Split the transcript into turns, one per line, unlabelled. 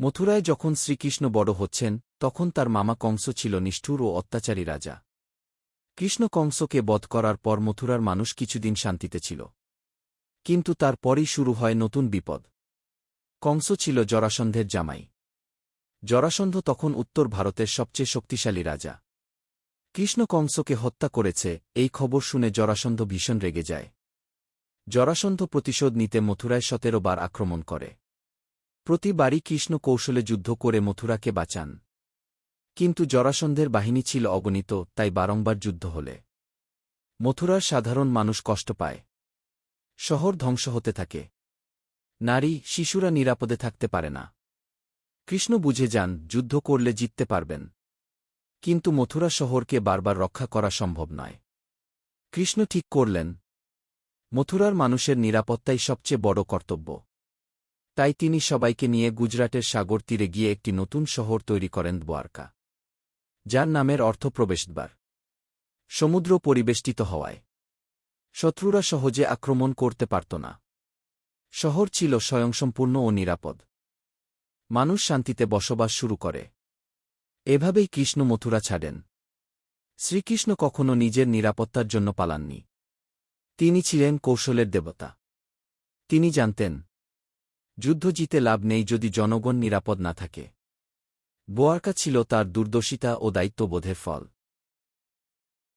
মথুরায় যখন শ্রীকৃষ্ণ বড় হচ্ছেন, তখন তার মামা কংস ছিল নিষ্ঠুর ও অত্যাচারী রাজা। কৃষ্ণ কংসকে বধ করার পর মথুরার মানুষ কিছুদিন শান্তিতে ছিল। কিন্তু তার তারপরই শুরু হয় নতুন বিপদ। কংস ছিল জরাসন্ধের জামাই। জরাসন্ধ তখন উত্তর ভারতের সবচেয়ে শক্তিশালী রাজা। কৃষ্ণ কংসকে হত্যা করেছে, এই খবর শুনে জরাসন্ধ ভীষণ রেগে যায়। জরাসন্ধ প্রতিশোধ নিতে মথুরায় সতেরো বার আক্রমণ করে। প্রতিবারই কৃষ্ণ কৌশলে যুদ্ধ করে মথুরাকে বাঁচান। কিন্তু জরাসন্ধের বাহিনী ছিল অগণিত, তাই বারংবার যুদ্ধ হলে। মথুরার সাধারণ মানুষ কষ্ট পায়। শহর ধ্বংস হতে থাকে। নারী, শিশুরা নিরাপদে থাকতে পারে না। কৃষ্ণ বুঝে যান, যুদ্ধ করলে জিততে পারবেন। কিন্তু মথুরা শহরকে বারবার রক্ষা করা সম্ভব নয়। কৃষ্ণ ঠিক করলেন, মথুরার মানুষের নিরাপত্তাই সবচেয়ে বড় কর্তব্য। তাই তিনি সবাইকে নিয়ে গুজরাটের সাগর তীরে গিয়ে একটি নতুন শহর তৈরি করেন দ্বারকা, যার নামের অর্থ প্রবেশদ্বার। সমুদ্র পরিবেষ্টিত হওয়ায়। শত্রুরা সহজে আক্রমণ করতে পারত না। শহর ছিল স্বয়ংসম্পূর্ণ ও নিরাপদ। মানুষ শান্তিতে বসবাস শুরু করে। এভাবেই কৃষ্ণ মথুরা ছাড়েন। শ্রীকৃষ্ণ কখনো নিজের নিরাপত্তার জন্য পালাননি। তিনি ছিলেন কৌশলের দেবতা। তিনি জানতেন যুদ্ধ জিতে লাভ নেই যদি জনগণ নিরাপদ না থাকে। বোয়ার্কা ছিল তার দুর্দশিতা ও দায়িত্ববোধের ফল।